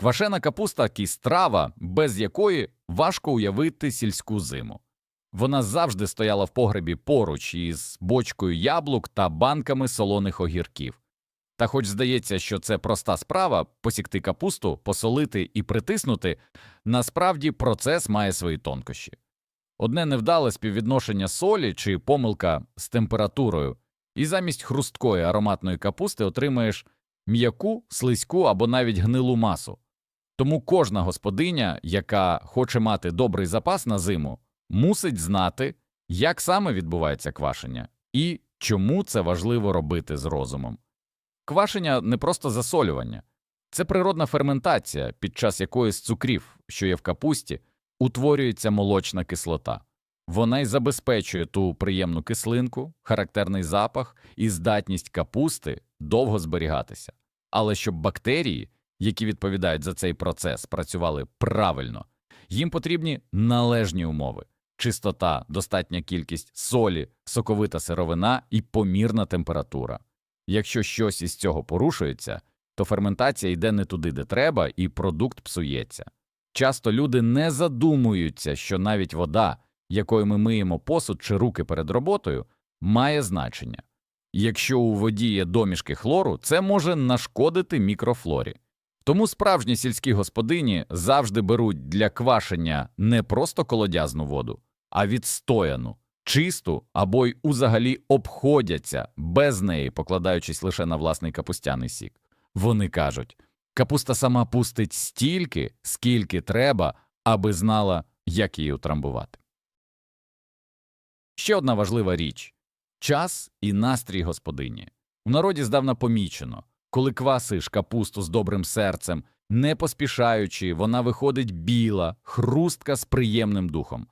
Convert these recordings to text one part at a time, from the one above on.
Квашена капуста – страва, без якої важко уявити сільську зиму. Вона завжди стояла в погребі поруч із бочкою яблук та банками солоних огірків. Та хоч здається, що це проста справа посікти капусту, посолити і притиснути, насправді процес має свої тонкощі. Одне невдале співвідношення солі чи помилка з температурою, і замість хрусткої ароматної капусти отримаєш м'яку, слизьку або навіть гнилу масу. Тому кожна господиня, яка хоче мати добрий запас на зиму, мусить знати, як саме відбувається квашення і чому це важливо робити з розумом. Квашення не просто засолювання, це природна ферментація, під час якої з цукрів, що є в капусті, утворюється молочна кислота. Вона й забезпечує ту приємну кислинку, характерний запах і здатність капусти довго зберігатися. Але щоб бактерії, які відповідають за цей процес, працювали правильно, їм потрібні належні умови чистота, достатня кількість солі, соковита сировина і помірна температура. Якщо щось із цього порушується, то ферментація йде не туди, де треба, і продукт псується. Часто люди не задумуються, що навіть вода, якою ми миємо посуд чи руки перед роботою, має значення. Якщо у воді є домішки хлору, це може нашкодити мікрофлорі. Тому справжні сільські господині завжди беруть для квашення не просто колодязну воду, а відстояну, чисту або й узагалі обходяться без неї, покладаючись лише на власний капустяний сік. Вони кажуть, капуста сама пустить стільки, скільки треба, аби знала, як її утрамбувати. Ще одна важлива річ час і настрій господині. У народі здавна помічено, коли квасиш капусту з добрим серцем, не поспішаючи, вона виходить біла, хрустка з приємним духом.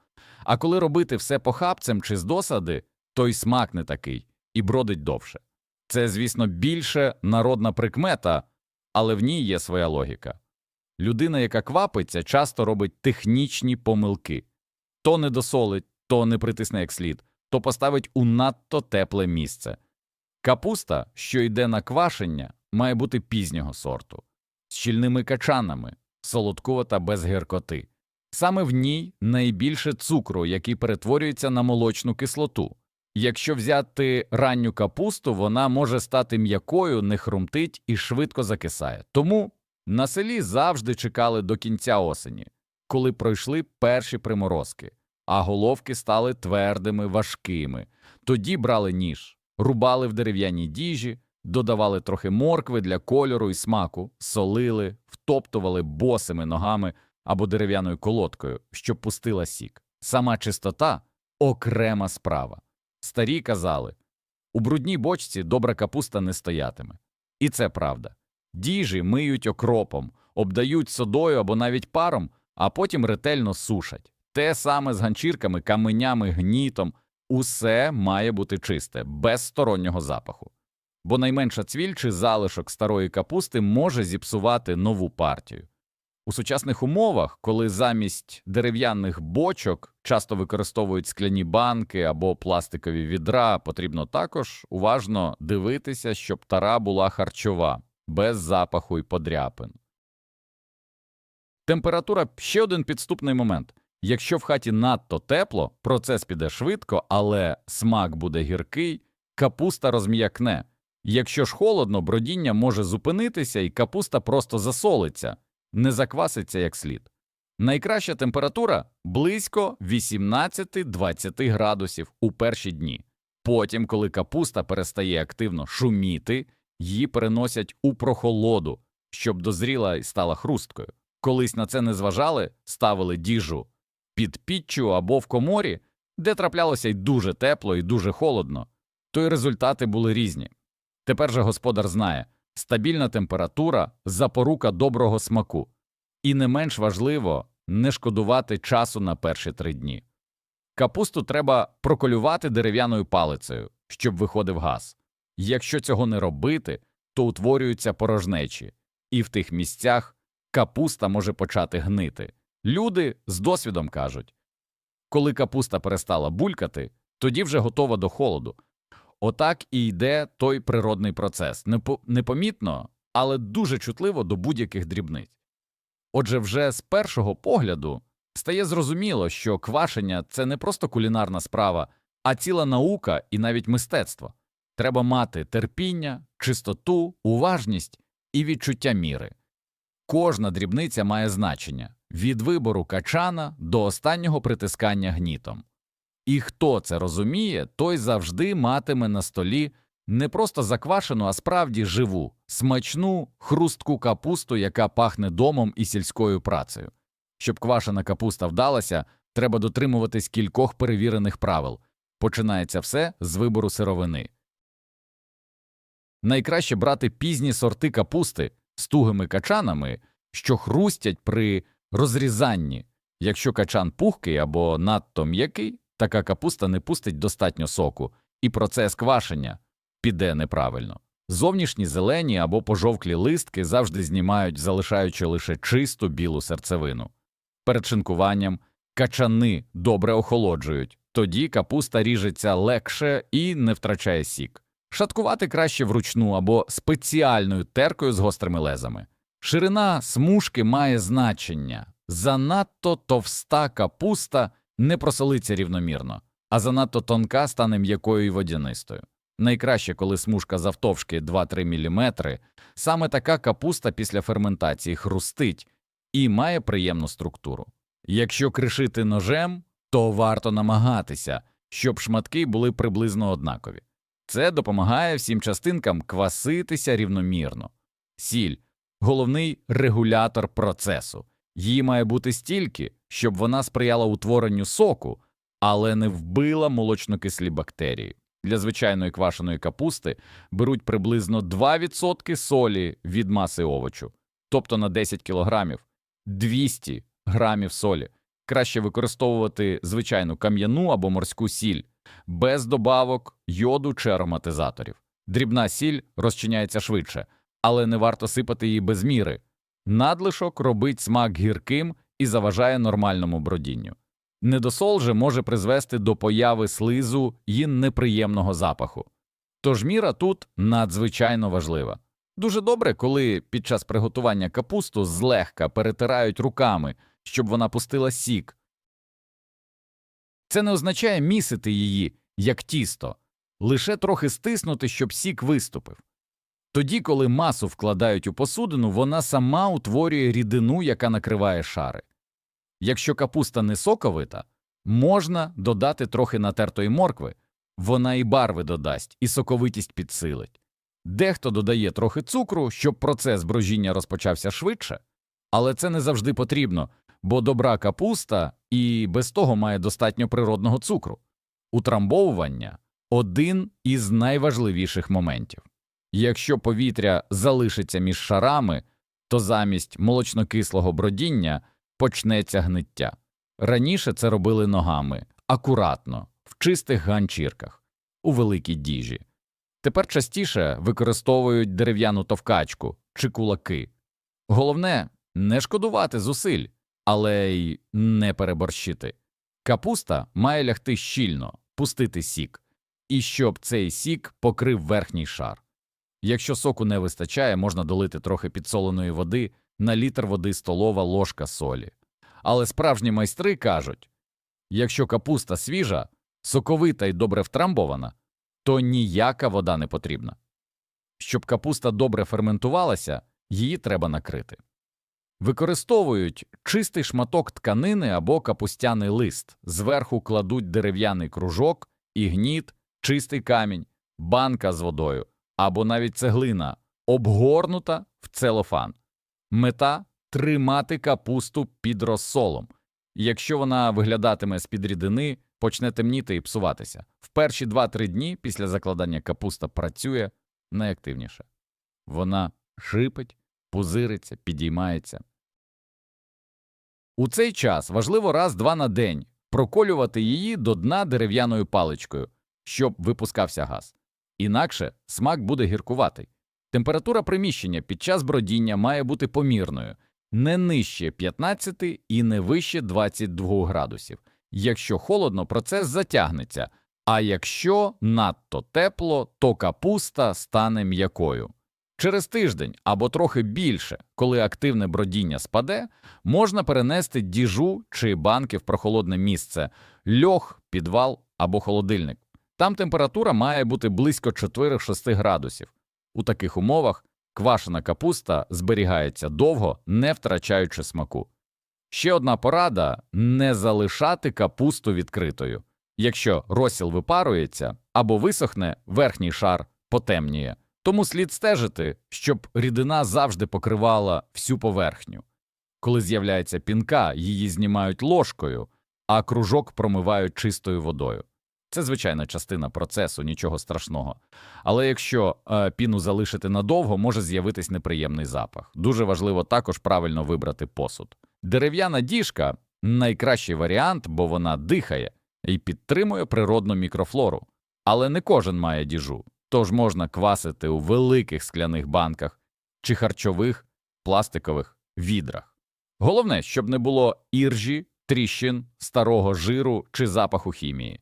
А коли робити все похапцем чи з досади, то й смак не такий і бродить довше. Це, звісно, більше народна прикмета, але в ній є своя логіка. Людина, яка квапиться, часто робить технічні помилки то не досолить, то не притисне як слід, то поставить у надто тепле місце. Капуста, що йде на квашення, має бути пізнього сорту, з щільними качанами, солодкувата без гіркоти. Саме в ній найбільше цукру, який перетворюється на молочну кислоту. Якщо взяти ранню капусту, вона може стати м'якою, не хрумтить і швидко закисає. Тому на селі завжди чекали до кінця осені, коли пройшли перші приморозки, а головки стали твердими, важкими. Тоді брали ніж, рубали в дерев'яній діжі, додавали трохи моркви для кольору і смаку, солили, втоптували босими ногами або дерев'яною колодкою, щоб пустила сік. Сама чистота окрема справа. Старі казали у брудній бочці добра капуста не стоятиме. І це правда. Діжі миють окропом, обдають содою або навіть паром, а потім ретельно сушать. Те саме з ганчірками, каменями, гнітом усе має бути чисте, без стороннього запаху. Бо найменша цвіль чи залишок старої капусти може зіпсувати нову партію. У сучасних умовах, коли замість дерев'яних бочок часто використовують скляні банки або пластикові відра, потрібно також уважно дивитися, щоб тара була харчова, без запаху і подряпин. Температура ще один підступний момент. Якщо в хаті надто тепло, процес піде швидко, але смак буде гіркий, капуста розм'якне. Якщо ж холодно, бродіння може зупинитися і капуста просто засолиться не закваситься як слід. Найкраща температура близько 18-20 градусів у перші дні. Потім, коли капуста перестає активно шуміти, її переносять у прохолоду, щоб дозріла і стала хрусткою. Колись на це не зважали, ставили діжу під піччю або в коморі, де траплялося й дуже тепло і дуже холодно, то й результати були різні. Тепер же господар знає стабільна температура запорука доброго смаку, і не менш важливо не шкодувати часу на перші три дні. Капусту треба проколювати дерев'яною палицею, щоб виходив газ. Якщо цього не робити, то утворюються порожнечі, і в тих місцях капуста може почати гнити. Люди з досвідом кажуть коли капуста перестала булькати, тоді вже готова до холоду. Отак і йде той природний процес непомітно, але дуже чутливо до будь-яких дрібниць. Отже, вже з першого погляду стає зрозуміло, що квашення це не просто кулінарна справа, а ціла наука і навіть мистецтво. Треба мати терпіння, чистоту, уважність і відчуття міри. Кожна дрібниця має значення від вибору качана до останнього притискання гнітом. І хто це розуміє, той завжди матиме на столі не просто заквашену, а справді живу, смачну, хрустку капусту, яка пахне домом і сільською працею. Щоб квашена капуста вдалася, треба дотримуватись кількох перевірених правил. Починається все з вибору сировини. Найкраще брати пізні сорти капусти з тугими качанами, що хрустять при розрізанні. Якщо качан пухкий або надто м'який, така капуста не пустить достатньо соку, і процес квашення піде неправильно. Зовнішні зелені або пожовклі листки завжди знімають, залишаючи лише чисту білу серцевину. Перед шинкуванням качани добре охолоджують, тоді капуста ріжеться легше і не втрачає сік. Шаткувати краще вручну або спеціальною теркою з гострими лезами. Ширина смужки має значення. Занадто товста капуста не просолиться рівномірно, а занадто тонка стане м'якою і водянистою. Найкраще, коли смужка завтовшки 2-3 мм, саме така капуста після ферментації хрустить і має приємну структуру. Якщо кришити ножем, то варто намагатися, щоб шматки були приблизно однакові. Це допомагає всім частинкам кваситися рівномірно. Сіль головний регулятор процесу. Її має бути стільки, щоб вона сприяла утворенню соку, але не вбила молочнокислі бактерії. Для звичайної квашеної капусти беруть приблизно 2% солі від маси овочу, тобто на 10 кг 200 грамів солі. Краще використовувати звичайну кам'яну або морську сіль, без добавок, йоду чи ароматизаторів. Дрібна сіль розчиняється швидше, але не варто сипати її без міри. Надлишок робить смак гірким і заважає нормальному бродінню. Недосол же може призвести до появи слизу і неприємного запаху. Тож міра тут надзвичайно важлива. Дуже добре, коли під час приготування капусту злегка перетирають руками, щоб вона пустила сік. Це не означає місити її, як тісто, лише трохи стиснути, щоб сік виступив. Тоді, коли масу вкладають у посудину, вона сама утворює рідину, яка накриває шари. Якщо капуста не соковита, можна додати трохи натертої моркви, вона і барви додасть, і соковитість підсилить. Дехто додає трохи цукру, щоб процес брожіння розпочався швидше, але це не завжди потрібно, бо добра капуста і без того має достатньо природного цукру. Утрамбовування один із найважливіших моментів. Якщо повітря залишиться між шарами, то замість молочнокислого бродіння почнеться гниття. Раніше це робили ногами, акуратно, в чистих ганчірках, у великій діжі. Тепер частіше використовують дерев'яну товкачку чи кулаки. Головне не шкодувати зусиль, але й не переборщити. Капуста має лягти щільно, пустити сік, і щоб цей сік покрив верхній шар. Якщо соку не вистачає, можна долити трохи підсоленої води на літр води столова ложка солі. Але справжні майстри кажуть якщо капуста свіжа, соковита і добре втрамбована, то ніяка вода не потрібна. Щоб капуста добре ферментувалася, її треба накрити. Використовують чистий шматок тканини або капустяний лист, зверху кладуть дерев'яний кружок і гніт, чистий камінь, банка з водою або навіть цеглина, обгорнута в целофан. Мета тримати капусту під розсолом. Якщо вона виглядатиме з під рідини, почне темніти і псуватися. В перші 2-3 дні після закладання капуста працює найактивніше. Вона шипить, пузириться, підіймається. У цей час важливо раз-два на день проколювати її до дна дерев'яною паличкою, щоб випускався газ. Інакше смак буде гіркуватий. Температура приміщення під час бродіння має бути помірною, не нижче 15 і не вище 22 градусів. Якщо холодно, процес затягнеться, а якщо надто тепло, то капуста стане м'якою. Через тиждень або трохи більше, коли активне бродіння спаде, можна перенести діжу чи банки в прохолодне місце, льох, підвал або холодильник. Там температура має бути близько 4-6 градусів. У таких умовах квашена капуста зберігається довго, не втрачаючи смаку. Ще одна порада не залишати капусту відкритою. Якщо розсіл випарується або висохне, верхній шар потемніє. Тому слід стежити, щоб рідина завжди покривала всю поверхню. Коли з'являється пінка, її знімають ложкою, а кружок промивають чистою водою. Це звичайна частина процесу, нічого страшного. Але якщо е, піну залишити надовго, може з'явитись неприємний запах. Дуже важливо також правильно вибрати посуд. Дерев'яна діжка найкращий варіант, бо вона дихає і підтримує природну мікрофлору. Але не кожен має діжу, тож можна квасити у великих скляних банках чи харчових пластикових відрах. Головне, щоб не було іржі, тріщин, старого жиру чи запаху хімії.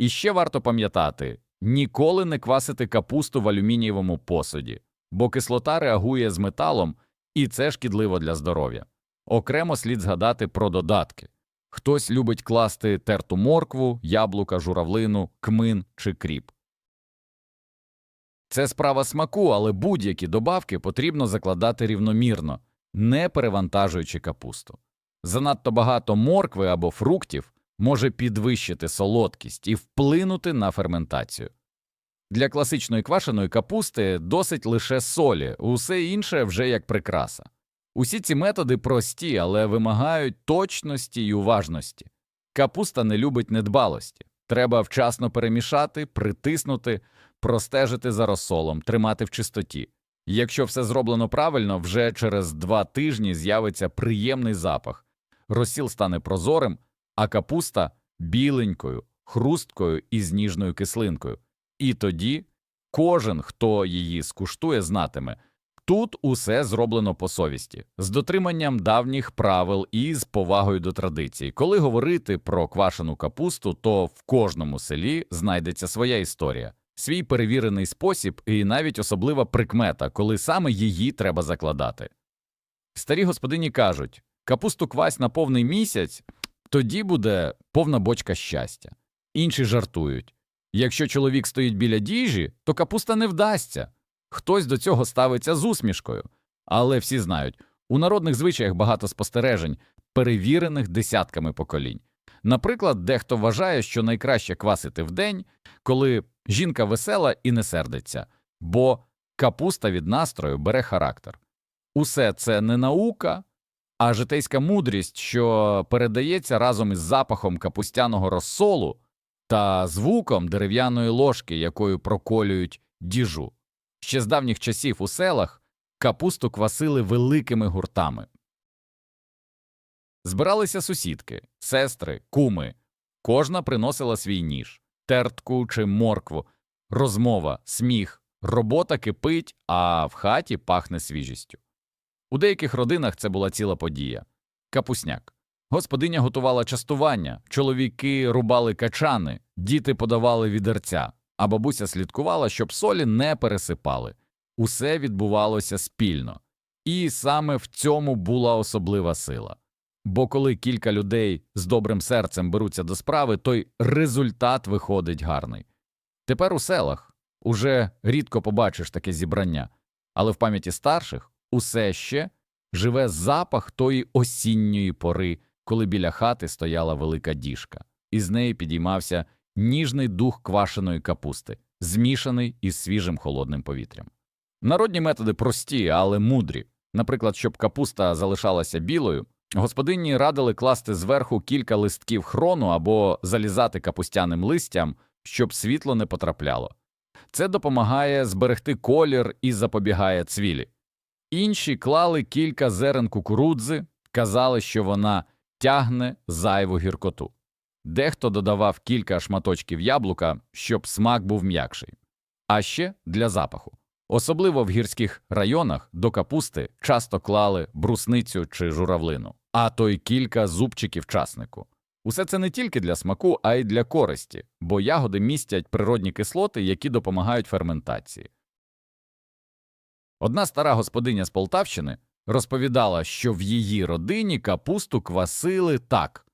І ще варто пам'ятати ніколи не квасити капусту в алюмінієвому посуді, бо кислота реагує з металом, і це шкідливо для здоров'я. Окремо слід згадати про додатки. Хтось любить класти терту моркву, яблука, журавлину, кмин чи кріп. Це справа смаку, але будь-які добавки потрібно закладати рівномірно, не перевантажуючи капусту. Занадто багато моркви або фруктів може підвищити солодкість і вплинути на ферментацію. Для класичної квашеної капусти досить лише солі, усе інше вже як прикраса. Усі ці методи прості, але вимагають точності і уважності. Капуста не любить недбалості. Треба вчасно перемішати, притиснути, простежити за розсолом, тримати в чистоті. Якщо все зроблено правильно, вже через два тижні з'явиться приємний запах, розсіл стане прозорим, а капуста біленькою, хрусткою і з ніжною кислинкою. І тоді кожен, хто її скуштує, знатиме тут усе зроблено по совісті, з дотриманням давніх правил і з повагою до традицій. Коли говорити про квашену капусту, то в кожному селі знайдеться своя історія, свій перевірений спосіб і навіть особлива прикмета, коли саме її треба закладати. Старі господині кажуть капусту квась на повний місяць, тоді буде повна бочка щастя. Інші жартують якщо чоловік стоїть біля діжі, то капуста не вдасться. Хтось до цього ставиться з усмішкою. Але всі знають, у народних звичаях багато спостережень, перевірених десятками поколінь. Наприклад, дехто вважає, що найкраще квасити вдень, коли жінка весела і не сердиться, бо капуста від настрою бере характер. Усе це не наука, а житейська мудрість, що передається разом із запахом капустяного розсолу та звуком дерев'яної ложки, якою проколюють діжу. Ще з давніх часів у селах капусту квасили великими гуртами. Збиралися сусідки, сестри, куми. Кожна приносила свій ніж, тертку чи моркву, розмова, сміх, робота кипить, а в хаті пахне свіжістю. У деяких родинах це була ціла подія капусняк. Господиня готувала частування, чоловіки рубали качани, діти подавали відерця, а бабуся слідкувала, щоб солі не пересипали. Усе відбувалося спільно, і саме в цьому була особлива сила. Бо коли кілька людей з добрим серцем беруться до справи, то й результат виходить гарний. Тепер у селах уже рідко побачиш таке зібрання, але в пам'яті старших усе ще живе запах тої осінньої пори, коли біля хати стояла велика діжка, і з неї підіймався ніжний дух квашеної капусти, змішаний із свіжим холодним повітрям. Народні методи прості, але мудрі. Наприклад, щоб капуста залишалася білою, господині радили класти зверху кілька листків хрону або залізати капустяним листям, щоб світло не потрапляло. Це допомагає зберегти колір і запобігає цвілі. Інші клали кілька зерен кукурудзи, казали, що вона тягне зайву гіркоту. Дехто додавав кілька шматочків яблука, щоб смак був м'якший. А ще для запаху. Особливо в гірських районах до капусти часто клали брусницю чи журавлину, а то й кілька зубчиків часнику. Усе це не тільки для смаку, а й для користі, бо ягоди містять природні кислоти, які допомагають ферментації. Одна стара господиня з Полтавщини розповідала, що в її родині капусту квасили так.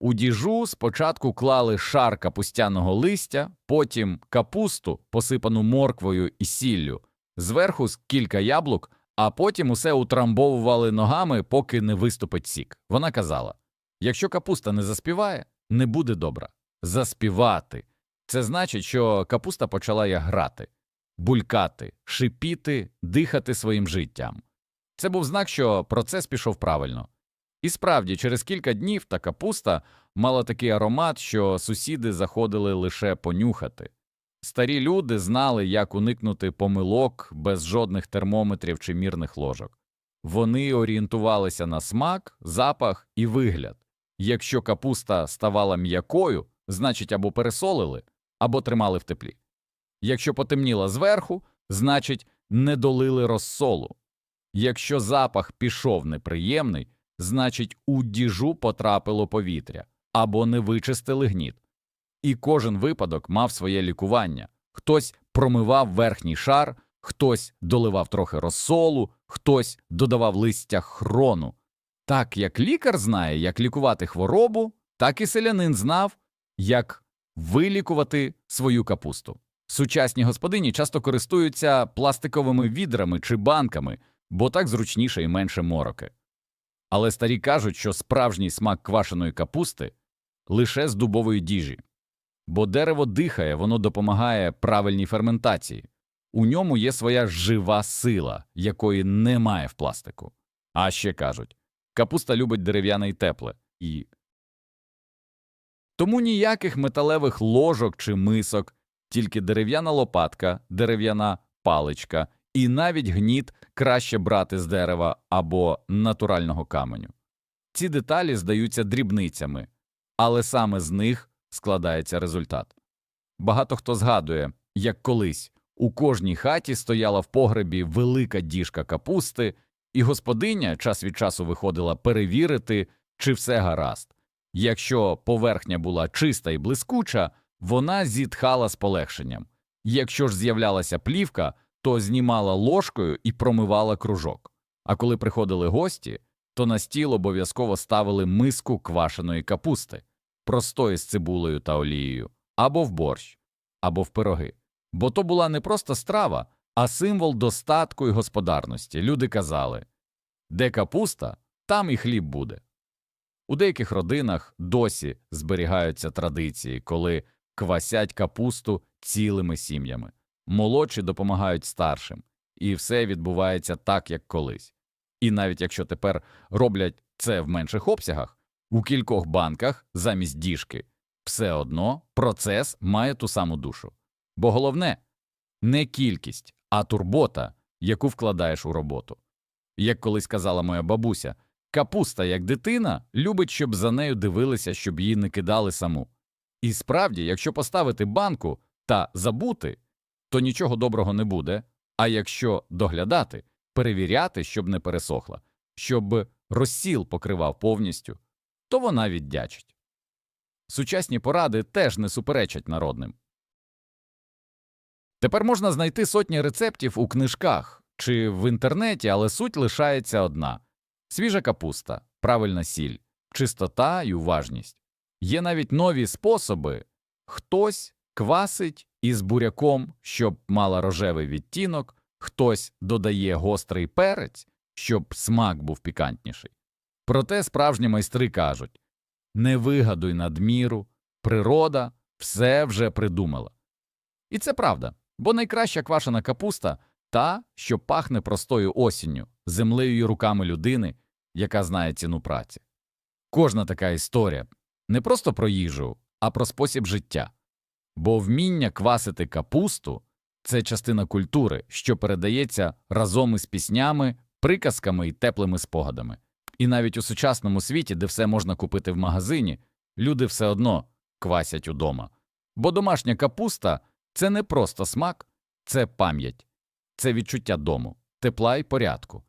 У діжу спочатку клали шар капустяного листя, потім капусту, посипану морквою і сіллю, зверху кілька яблук, а потім усе утрамбовували ногами, поки не виступить сік. Вона казала: якщо капуста не заспіває, не буде добра. Заспівати це значить, що капуста почала як грати, булькати, шипіти, дихати своїм життям. Це був знак, що процес пішов правильно. І справді, через кілька днів та капуста мала такий аромат, що сусіди заходили лише понюхати. Старі люди знали, як уникнути помилок без жодних термометрів чи мірних ложок. Вони орієнтувалися на смак, запах і вигляд. Якщо капуста ставала м'якою, значить або пересолили, або тримали в теплі. Якщо потемніла зверху, значить не долили розсолу. Якщо запах пішов неприємний, значить у діжу потрапило повітря або не вичистили гніт. І кожен випадок мав своє лікування. Хтось промивав верхній шар, хтось доливав трохи розсолу, хтось додавав листя хрону. Так як лікар знає, як лікувати хворобу, так і селянин знав, як вилікувати свою капусту. Сучасні господині часто користуються пластиковими відрами чи банками, бо так зручніше і менше мороки. Але старі кажуть, що справжній смак квашеної капусти лише з дубової діжі, бо дерево дихає, воно допомагає правильній ферментації. У ньому є своя жива сила, якої немає в пластику. А ще кажуть, капуста любить дерев'яне й тепле, і тому ніяких металевих ложок чи мисок, тільки дерев'яна лопатка, дерев'яна паличка і навіть гніт краще брати з дерева або натурального каменю. Ці деталі здаються дрібницями, але саме з них складається результат. Багато хто згадує, як колись у кожній хаті стояла в погребі велика діжка капусти, і господиня час від часу виходила перевірити, чи все гаразд. Якщо поверхня була чиста і блискуча, вона зітхала з полегшенням. Якщо ж з'являлася плівка, то знімала ложкою і промивала кружок. А коли приходили гості, то на стіл обов'язково ставили миску квашеної капусти, простої з цибулею та олією, або в борщ, або в пироги. Бо то була не просто страва, а символ достатку і господарності. Люди казали де капуста, там і хліб буде. У деяких родинах досі зберігаються традиції, коли квасять капусту цілими сім'ями. Молодші допомагають старшим, і все відбувається так, як колись. І навіть якщо тепер роблять це в менших обсягах, у кількох банках замість діжки, все одно процес має ту саму душу. Бо головне не кількість, а турбота, яку вкладаєш у роботу. Як колись казала моя бабуся, капуста, як дитина, любить, щоб за нею дивилися, щоб її не кидали саму. І справді, якщо поставити банку та забути, то нічого доброго не буде. А якщо доглядати, перевіряти, щоб не пересохла, щоб розсіл покривав повністю, то вона віддячить. Сучасні поради теж не суперечать народним. Тепер можна знайти сотні рецептів у книжках чи в інтернеті, але суть лишається одна свіжа капуста, правильна сіль, чистота і уважність. Є навіть нові способи хтось квасить із буряком, щоб мала рожевий відтінок, хтось додає гострий перець, щоб смак був пікантніший. Проте справжні майстри кажуть не вигадуй надміру, природа все вже придумала. І це правда, бо найкраща квашена капуста та, що пахне простою осінню, землею і руками людини, яка знає ціну праці. Кожна така історія не просто про їжу, а про спосіб життя. Бо вміння квасити капусту це частина культури, що передається разом із піснями, приказками і теплими спогадами. І навіть у сучасному світі, де все можна купити в магазині, люди все одно квасять удома. Бо домашня капуста це не просто смак, це пам'ять, це відчуття дому, тепла і порядку.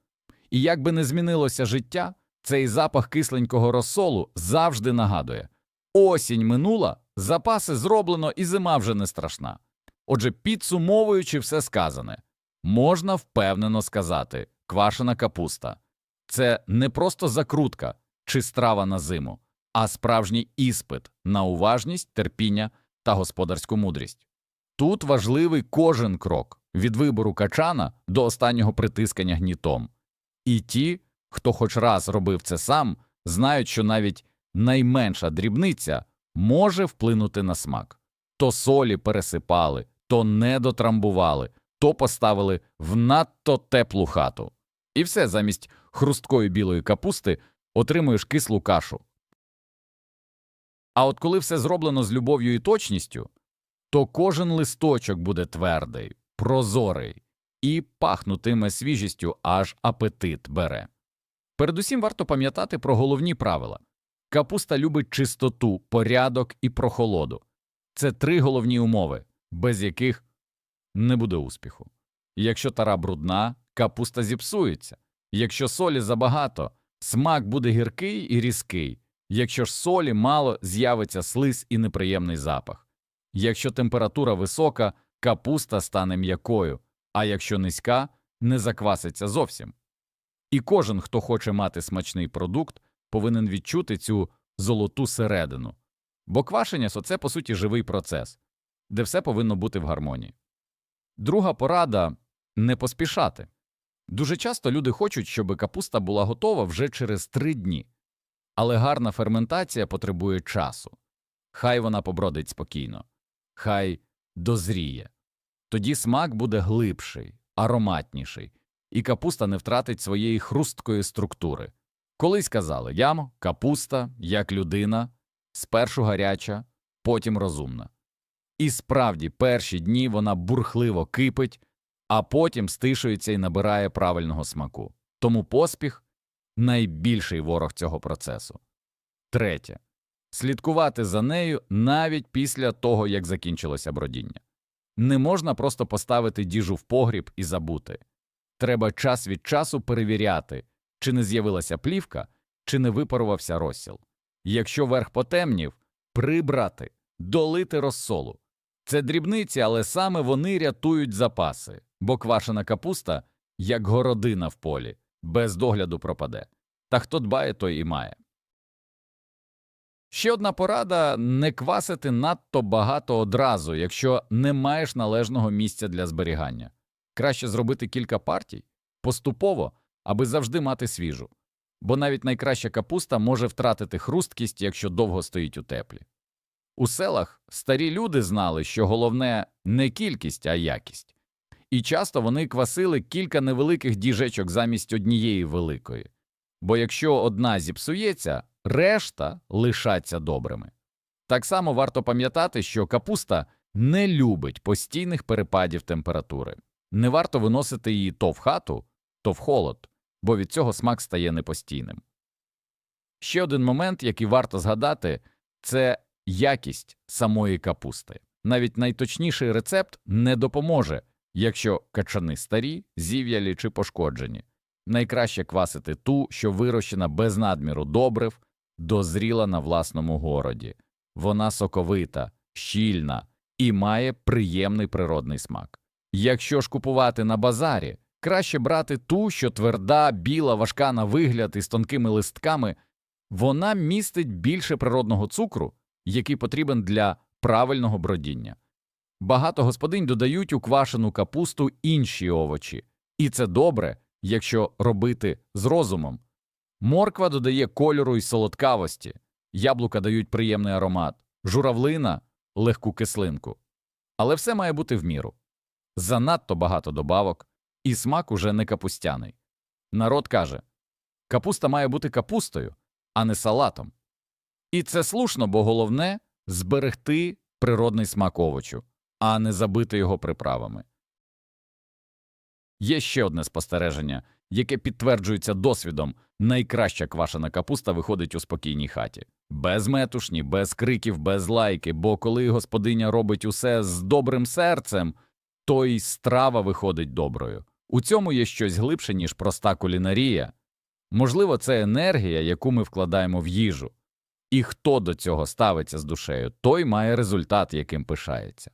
І як би не змінилося життя, цей запах кисленького розсолу завжди нагадує осінь минула, запаси зроблено, і зима вже не страшна. Отже, підсумовуючи все сказане, можна впевнено сказати, квашена капуста це не просто закрутка чи страва на зиму, а справжній іспит на уважність, терпіння та господарську мудрість. Тут важливий кожен крок від вибору качана до останнього притискання гнітом. І ті, хто хоч раз робив це сам, знають, що навіть найменша дрібниця може вплинути на смак. То солі пересипали, то не дотрамбували, то поставили в надто теплу хату. І все замість хрусткої білої капусти отримуєш кислу кашу. А от коли все зроблено з любов'ю і точністю, то кожен листочок буде твердий, прозорий і пахнутиме свіжістю, аж апетит бере. Передусім варто пам'ятати про головні правила. Капуста любить чистоту, порядок і прохолоду. Це три головні умови, без яких не буде успіху. Якщо тара брудна, капуста зіпсується. Якщо солі забагато, смак буде гіркий і різкий. Якщо ж солі мало, з'явиться слиз і неприємний запах. Якщо температура висока, капуста стане м'якою, а якщо низька, не закваситься зовсім. І кожен, хто хоче мати смачний продукт, повинен відчути цю золоту середину. Бо квашення – це, по суті, живий процес, де все повинно бути в гармонії. Друга порада – не поспішати. Дуже часто люди хочуть, щоб капуста була готова вже через три дні. Але гарна ферментація потребує часу. Хай вона побродить спокійно, хай дозріє. Тоді смак буде глибший, ароматніший, і капуста не втратить своєї хрусткої структури. Колись казали ямо, капуста, як людина, спершу гаряча, потім розумна. І справді перші дні вона бурхливо кипить, а потім стишується і набирає правильного смаку. Тому поспіх найбільший ворог цього процесу. Третє. Слідкувати за нею навіть після того, як закінчилося бродіння. Не можна просто поставити діжу в погріб і забути. Треба час від часу перевіряти, чи не з'явилася плівка, чи не випарувався розсіл. Якщо верх потемнів, прибрати, долити розсолу. Це дрібниці, але саме вони рятують запаси, бо квашена капуста, як городина в полі, без догляду пропаде. Та хто дбає, той і має. Ще одна порада не квасити надто багато одразу, якщо не маєш належного місця для зберігання. Краще зробити кілька партій поступово, аби завжди мати свіжу, бо навіть найкраща капуста може втратити хрусткість, якщо довго стоїть у теплі. У селах старі люди знали, що головне не кількість, а якість, і часто вони квасили кілька невеликих діжечок замість однієї великої, бо якщо одна зіпсується, решта лишаться добрими. Так само варто пам'ятати, що капуста не любить постійних перепадів температури. Не варто виносити її то в хату, то в холод, бо від цього смак стає непостійним. Ще один момент, який варто згадати, це якість самої капусти. Навіть найточніший рецепт не допоможе, якщо качани старі, зів'ялі чи пошкоджені. Найкраще квасити ту, що вирощена без надміру добрив, дозріла на власному городі. Вона соковита, щільна і має приємний природний смак. Якщо ж купувати на базарі, краще брати ту, що тверда, біла, важка на вигляд і з тонкими листками, вона містить більше природного цукру, який потрібен для правильного бродіння. Багато господинь додають у квашену капусту інші овочі, і це добре, якщо робити з розумом. Морква додає кольору і солодкавості, яблука дають приємний аромат, журавлина легку кислинку. Але все має бути в міру. Занадто багато добавок, і смак уже не капустяний. Народ каже капуста має бути капустою, а не салатом. І це слушно, бо головне зберегти природний смак овочу, а не забити його приправами. Є ще одне спостереження, яке підтверджується досвідом найкраща квашена капуста виходить у спокійній хаті. Без метушні, без криків, без лайки, бо коли господиня робить усе з добрим серцем, то й страва виходить доброю. У цьому є щось глибше, ніж проста кулінарія. Можливо, це енергія, яку ми вкладаємо в їжу. І хто до цього ставиться з душею, той має результат, яким пишається.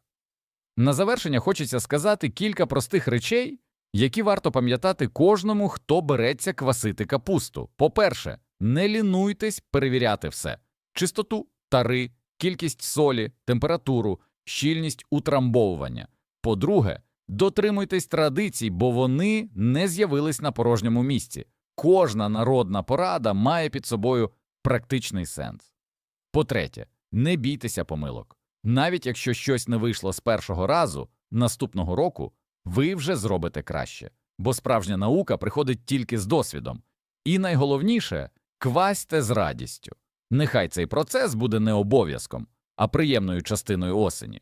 На завершення хочеться сказати кілька простих речей, які варто пам'ятати кожному, хто береться квасити капусту. По-перше, не лінуйтесь перевіряти все: чистоту, тари, кількість солі, температуру, щільність утрамбовування. По-друге, дотримуйтесь традицій, бо вони не з'явились на порожньому місці. Кожна народна порада має під собою практичний сенс. По-третє, не бійтеся помилок. Навіть якщо щось не вийшло з першого разу, наступного року ви вже зробите краще, бо справжня наука приходить тільки з досвідом. І найголовніше квасьте з радістю. Нехай цей процес буде не обов'язком, а приємною частиною осені.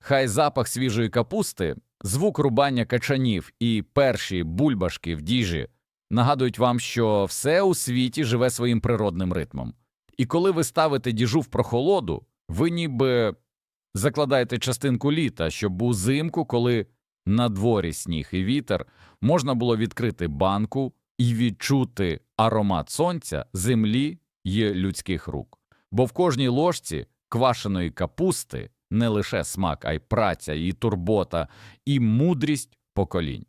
Хай запах свіжої капусти, звук рубання качанів і перші бульбашки в діжі нагадують вам, що все у світі живе своїм природним ритмом. І коли ви ставите діжу в прохолоду, ви ніби закладаєте частинку літа, щоб узимку, коли на дворі сніг і вітер, можна було відкрити банку і відчути аромат сонця, землі й людських рук. Бо в кожній ложці квашеної капусти не лише смак, а й праця, і турбота, і мудрість поколінь.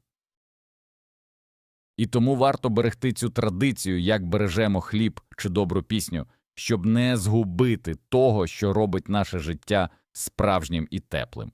І тому варто берегти цю традицію, як бережемо хліб чи добру пісню, щоб не згубити того, що робить наше життя справжнім і теплим.